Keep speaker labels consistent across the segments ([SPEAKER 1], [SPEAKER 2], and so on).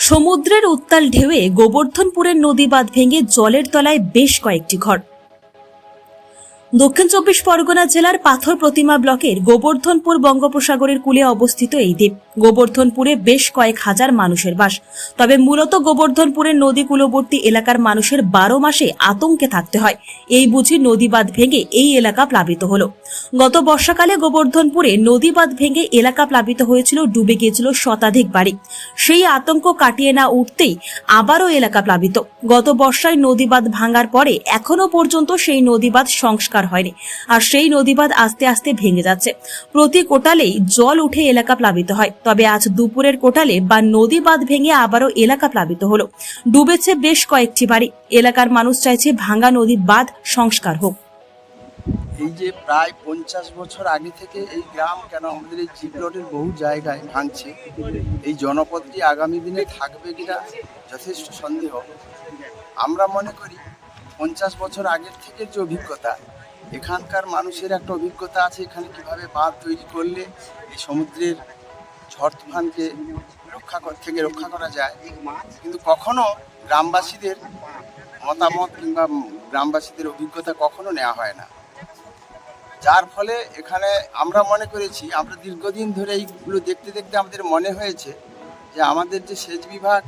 [SPEAKER 1] সমুদ্রের উত্তাল ঢেউয়ে গোবর্ধনপুরের নদী বাঁধ ভেঙে জলের তলায় বেশ কয়েকটি ঘর। দক্ষিণ চব্বিশ পরগনা জেলার পাথর প্রতিমা ব্লকের গোবর্ধনপুর বঙ্গোপসাগরের কূলে অবস্থিত এই দ্বীপ। গোবর্ধনপুরে বেশ কয়েক হাজার মানুষের বাস। তবে মূলত গোবর্ধনপুরের নদী কূলবর্তী এলাকার মানুষের বারো মাসে আতঙ্কে থাকতে হয়। এই বুঝি নদী বাঁধ ভেঙে এই এলাকা প্লাবিত হলো। গত বর্ষাকালে গোবর্ধনপুরে নদী বাঁধ ভেঙে এলাকা প্লাবিত হয়েছিল, ডুবে গিয়েছিল শতাধিক বাড়ি। সেই আতঙ্ক কাটিয়ে না উঠতেই আবারও এলাকা প্লাবিত। গত বর্ষায় নদী বাঁধ ভাঙার পরে এখনও পর্যন্ত সেই নদী বাঁধ সংস্কার হয়নি, আর সেই নদী বাঁধ আস্তে আস্তে ভেঙে যাচ্ছে। প্রতি কোটালেই জল উঠে এলাকা প্লাবিত হয়। তবে আজ দুপুরের কোটালে বা নদী বাঁধ ভেঙে আবারও এলাকা প্লাবিত হলো। ডুবেছে বেশ কয়েকটি বাড়ি। এলাকার মানুষ চাইছে ভাঙা নদী বাঁধ সংস্কার হোক।
[SPEAKER 2] এই যে প্রায় পঞ্চাশ বছর আগে থেকে এই গ্রাম, কেন আমাদের এই জিপ্লটের বহু জায়গায় ভাঙছে, এই জনপদটি আগামী দিনে থাকবে কিনা যথেষ্ট সন্দেহ। আমরা মনে করি পঞ্চাশ বছর আগের থেকে যে অভিজ্ঞতা এখানকার মানুষের একটা অভিজ্ঞতা আছে, এখানে কীভাবে বাঁধ তৈরি করলে এই সমুদ্রের ঝড় তুফানকে রক্ষা থেকে রক্ষা করা যায়। কিন্তু কখনো গ্রামবাসীদের মতামত কিংবা গ্রামবাসীদের অভিজ্ঞতা কখনো নেওয়া হয় না। যার ফলে এখানে আমরা মনে করেছি, আমরা দীর্ঘদিন ধরে এইগুলো দেখতে দেখতে আমাদের মনে হয়েছে যে আমাদের যে সেচ বিভাগ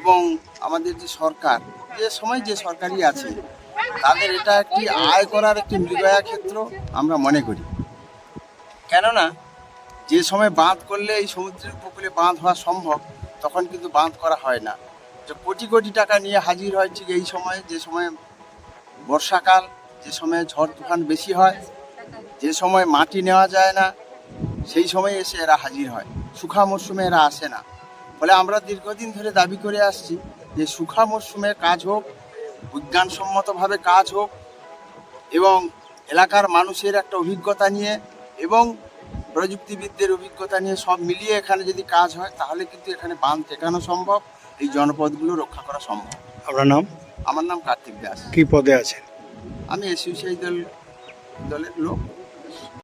[SPEAKER 2] এবং আমাদের যে সরকার, যে সময় যে সরকারই আছে, তাদের এটা একটি আয় করার একটি মৃগয়া ক্ষেত্র আমরা মনে করি। কেননা, যে সময় বাঁধ করলে এই সমুদ্রের উপকূলে বাঁধ হওয়া সম্ভব, তখন কিন্তু বাঁধ করা হয় না। যে কোটি কোটি টাকা নিয়ে হাজির হয় ঠিক এই সময়, যে সময় বর্ষাকাল, যে সময় ঝড় তুফান বেশি হয়, যে সময় মাটি নেওয়া যায় না, সেই সময় এসে এরা হাজির হয়। শুখা মরশুমে এরা আসে না। ফলে আমরা দীর্ঘদিন ধরে দাবি করে আসছি যে শুখা মরশুমে কাজ হোক বিজ্ঞানসম্মতভাবে কাজ হোক এবং এলাকার মানুষের একটা অভিজ্ঞতা নিয়ে এবং প্রযুক্তিবিদদের অভিজ্ঞতা নিয়ে সব মিলিয়ে এখানে যদি কাজ হয় তাহলে কিন্তু এখানে বাঁধ টেকানো সম্ভব এই জনপদগুলো রক্ষা করা সম্ভব।
[SPEAKER 3] আপনার নাম?
[SPEAKER 2] আমার নাম কার্তিক দাস।
[SPEAKER 3] কি পদে আছেন?
[SPEAKER 2] আমি এসইউসিআই দল দলের লোক।